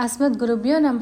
అస్మద్ గురుభ్యో నమ.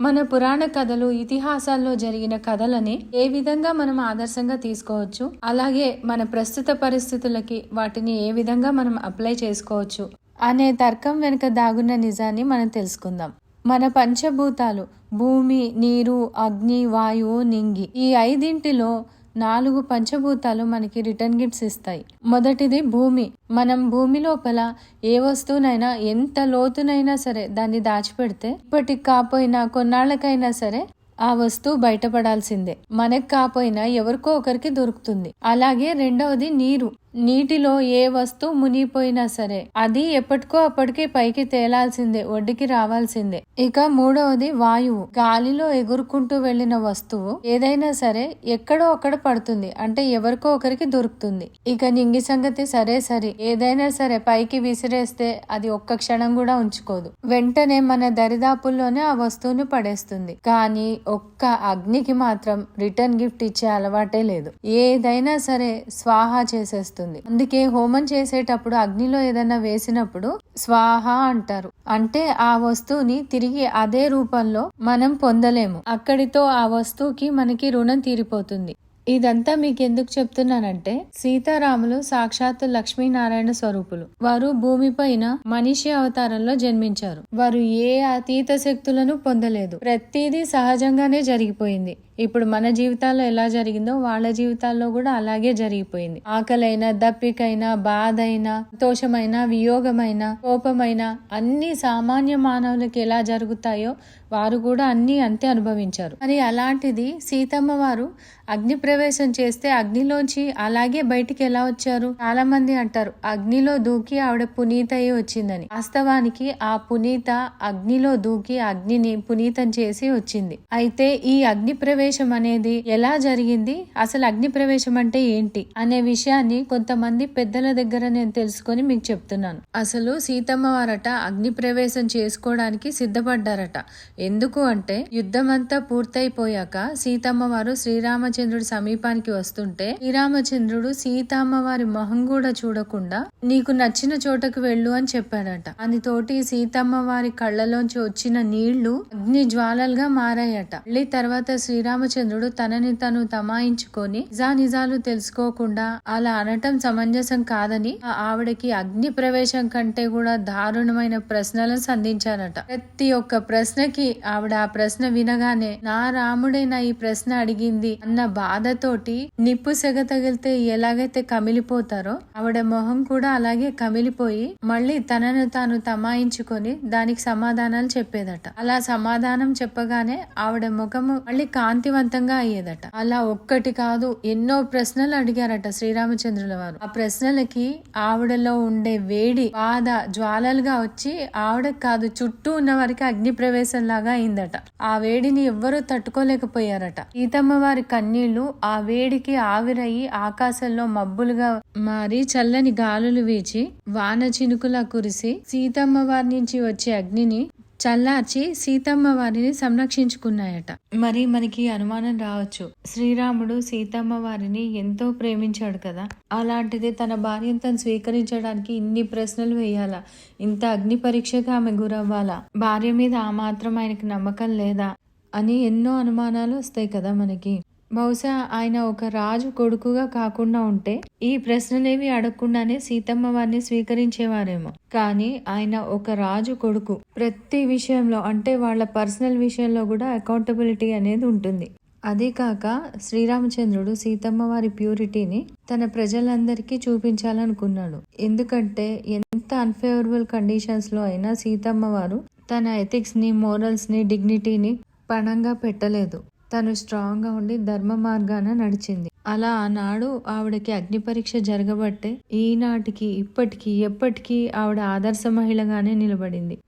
మన పురాణ కథలు ఇతిహాసాల్లో జరిగిన కథలని ఏ విధంగా మనం ఆదర్శంగా తీసుకోవచ్చు అలాగే మన ప్రస్తుత పరిస్థితులకి వాటిని ఏ విధంగా మనం అప్లై చేసుకోవచ్చు అనే తర్కం వెనుక దాగున్న నిజాన్ని మనం తెలుసుకుందాం. మన పంచభూతాలు భూమి నీరు అగ్ని వాయువు నింగి ఈ ఐదింటిలో నాలుగు పంచభూతాలు మనకి రిటర్న్ గిఫ్ట్స్ ఇస్తాయి. మొదటిది భూమి. మనం భూమి లోపల ఏ వస్తువునైనా ఎంత లోతునైనా సరే దాన్ని దాచిపెడితే ఇప్పటికి కాపోయినా కొన్నాళ్ళకైనా సరే ఆ వస్తువు బయటపడాల్సిందే. మనకు కాపోయినా ఎవరికో ఒకరికి దొరుకుతుంది. అలాగే రెండవది నీరు. నీటిలో ఏ వస్తువు మునిగిపోయినా సరే అది ఎప్పటికో అప్పటికి పైకి తేలాల్సిందే ఒడ్డుకి రావాల్సిందే. ఇక మూడవది వాయువు. గాలిలో ఎగురుకుంటూ వెళ్ళిన వస్తువు ఏదైనా సరే ఎక్కడో అక్కడ పడుతుంది అంటే ఎవరికో ఒకరికి దొరుకుతుంది. ఇక నింగి సంగతి సరే సరే. ఏదైనా సరే పైకి విసిరేస్తే అది ఒక్క క్షణం కూడా ఉంచుకోదు. వెంటనే మన దరిదాపుల్లోనే ఆ వస్తువుని పడేస్తుంది. కానీ ఒక్క అగ్నికి మాత్రం రిటర్న్ గిఫ్ట్ ఇచ్చే అలవాటే లేదు. ఏదైనా సరే స్వాహా చేసేస్తుంది. అందుకే హోమం చేసేటప్పుడు అగ్నిలో ఏదైనా వేసినప్పుడు స్వాహ అంటారు. అంటే ఆ వస్తువుని తిరిగి అదే రూపంలో మనం పొందలేము. అక్కడితో ఆ వస్తువుకి మనకి రుణం తీరిపోతుంది. ఇదంతా మీకు ఎందుకు చెప్తున్నానంటే సీతారాములు సాక్షాత్తు లక్ష్మీనారాయణ స్వరూపులు. వారు భూమిపైన మనిషి అవతారంలో జన్మించారు. వారు ఏ అతీత శక్తులను పొందలేదు. ప్రతిదీ సహజంగానే జరిగిపోయింది. ఇప్పుడు మన జీవితాల్లో ఎలా జరిగిందో వాళ్ళ జీవితాల్లో కూడా అలాగే జరిగిపోయింది. ఆకలైనా దప్పికైనా బాధ అయినా సంతోషమైన వియోగమైన కోపమైన అన్ని సామాన్య మానవులకి ఎలా జరుగుతాయో వారు కూడా అన్ని అంతే అనుభవించారు. మరి అలాంటిది సీతమ్మ వారు అగ్ని ప్రవేశం చేస్తే అగ్నిలోంచి అలాగే బయటికి ఎలా వచ్చారు? చాలా మంది అంటారు అగ్నిలో దూకి ఆవిడ పునీత అయి వచ్చిందని. వాస్తవానికి ఆ పునీత అగ్నిలో దూకి అగ్నిని పునీతం చేసి వచ్చింది. అయితే ఈ అగ్ని ప్రవేశం అనేది ఎలా జరిగింది? అసలు అగ్ని ప్రవేశం అంటే ఏంటి? అనే విషయాన్ని కొంతమంది పెద్దల దగ్గర నేను తెలుసుకొని మీకు చెప్తున్నాను. అసలు సీతమ్మ వారట అగ్ని ప్రవేశం చేసుకోవడానికి సిద్ధపడ్డారట. ఎందుకు అంటే యుద్ధమంతా పూర్తయిపోయాక సీతమ్మ వారు శ్రీరామచంద్రుడి సమీపానికి వస్తుంటే శ్రీరామచంద్రుడు సీతమ్మ వారి మొహం కూడా చూడకుండా నీకు నచ్చిన చోటకు వెళ్ళు అని చెప్పాడట. అందుతోటి సీతమ్మ వారి కళ్ళలోంచి వచ్చిన నీళ్ళు అగ్ని జ్వాలలుగా మారాయట. మళ్ళీ తర్వాత శ్రీరామచంద్రుడు తనని తను తమాయించుకొని నిజా నిజాలు తెలుసుకోకుండా అలా అనటం సమంజసం కాదని ఆ ఆవిడకి అగ్ని ప్రవేశం కంటే కూడా దారుణమైన ప్రశ్నలను సంధించారట. ప్రతి ఒక్క ప్రశ్నకి ఆవిడ ఆ ప్రశ్న వినగానే నా రాముడే నా ఈ ప్రశ్న అడిగింది అన్న బాధ బాధతోటి నిప్పు సెగ తగిలితే ఎలాగైతే కమిలిపోతారో ఆవిడ మొహం కూడా అలాగే కమిలిపోయి మళ్ళీ తనను తాను తమాయించుకొని దానికి సమాధానాలు చెప్పేదట. అలా సమాధానం చెప్పగానే ఆవిడ ముఖము మళ్ళీ కాంతివంతంగా అయ్యేదట. అలా ఒక్కటి కాదు ఎన్నో ప్రశ్నలు అడిగారట శ్రీరామచంద్రుల వారు. ఆ ప్రశ్నలకి ఆవిడలో ఉండే వేడి బాధ జ్వాలలుగా వచ్చి ఆవిడకి కాదు చుట్టూ ఉన్న వారికి అగ్ని ప్రవేశం లాగా అయిందట. ఆ వేడిని ఎవ్వరూ తట్టుకోలేకపోయారట. సీతమ్మ వారి కన్నీళ్ళు ఆ వేడికి ఆవిరయి ఆకాశంలో మబ్బులుగా మారి చల్లని గాలులు వీచి వాన చినుకులా కురిసి సీతమ్మ వారి నుంచి వచ్చే అగ్నిని చల్లార్చి సీతమ్మ వారిని సంరక్షించుకున్నాయట. మరి మనకి అనుమానం రావచ్చు. శ్రీరాముడు సీతమ్మ వారిని ఎంతో ప్రేమించాడు కదా. అలాంటిది తన భార్యను తను స్వీకరించడానికి ఇన్ని ప్రశ్నలు వేయాలా? ఇంత అగ్ని పరీక్షగా ఆమె గురవ్వాలా? భార్య మీద ఆ మాత్రం ఆయనకి నమ్మకం లేదా? అని ఎన్నో అనుమానాలు వస్తాయి కదా మనకి. బహుశా ఆయన ఒక రాజు కొడుకుగా కాకుండా ఉంటే ఈ ప్రశ్నలేవి అడగకుండానే సీతమ్మ వారిని స్వీకరించేవారేమో. కానీ ఆయన ఒక రాజు కొడుకు. ప్రతి విషయంలో అంటే వాళ్ళ పర్సనల్ విషయంలో కూడా అకౌంటబిలిటీ అనేది ఉంటుంది. అదే కాక శ్రీరామచంద్రుడు సీతమ్మ వారి ప్యూరిటీని తన ప్రజలందరికీ చూపించాలనుకున్నాడు. ఎందుకంటే ఎంత అన్ఫేవరబుల్ కండిషన్స్లో అయినా సీతమ్మ వారు తన ఎథిక్స్ని మోరల్స్ని డిగ్నిటీని పణంగా పెట్టలేదు. తను స్ట్రాంగ్గా ఉండి ధర్మ మార్గాన నడిచింది. అలా ఆనాడు ఆవిడకి అగ్ని పరీక్ష జరగబట్టే ఈనాటికి ఇప్పటికీ ఎప్పటికీ ఆవిడ ఆదర్శ మహిళగానే నిలబడింది.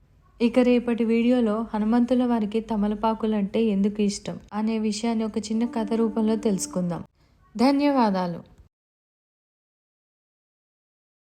ఇక రేపటి వీడియోలో హనుమంతుల వారికి తమలపాకులంటే ఎందుకు ఇష్టం? అనే విషయాన్ని ఒక చిన్న కథ రూపంలో తెలుసుకుందాం. ధన్యవాదాలు.